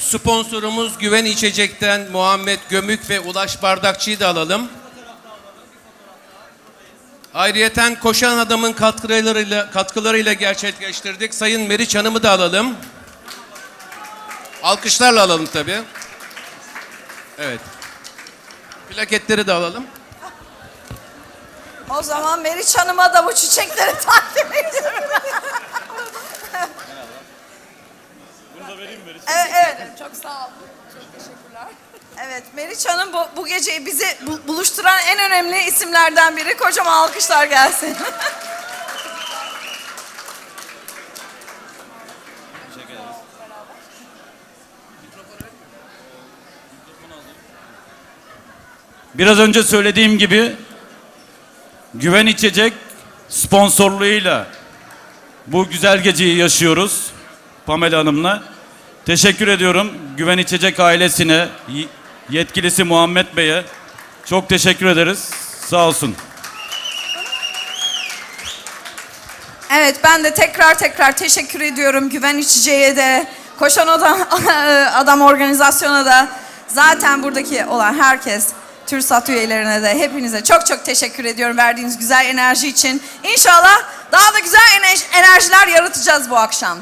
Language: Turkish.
Sponsorumuz Güven İçecek'ten Muhammed Gömük ve Ulaş Bardakçı'yı da alalım. Ayrıyeten koşan adamın katkılarıyla, katkılarıyla gerçekleştirdik. Sayın Meriç Hanım'ı da alalım. Alkışlarla alalım tabii. Evet. Plaketleri de alalım. O zaman Meriç Hanım'a da bu çiçekleri takdim ediyorum. Evet, evet. Çok sağ olun. Çok teşekkürler. Evet, Meriç Hanım bu, bu geceyi bizi bu- buluşturan en önemli isimlerden biri. Kocaman alkışlar gelsin. Biraz önce söylediğim gibi Güven İçecek sponsorluğuyla bu güzel geceyi yaşıyoruz Pamela Hanım'la. Teşekkür ediyorum Güven İçecek ailesine, yetkilisi Muhammed Bey'e. Çok teşekkür ederiz. Sağ olsun. Evet, ben de tekrar tekrar teşekkür ediyorum Güven İçeceğe de, Koşan Adam, Adam Organizasyon'a da, zaten buradaki olan herkes, TÜRSAT üyelerine de hepinize çok çok teşekkür ediyorum verdiğiniz güzel enerji için. İnşallah daha da güzel enerji- enerjiler yaratacağız bu akşam.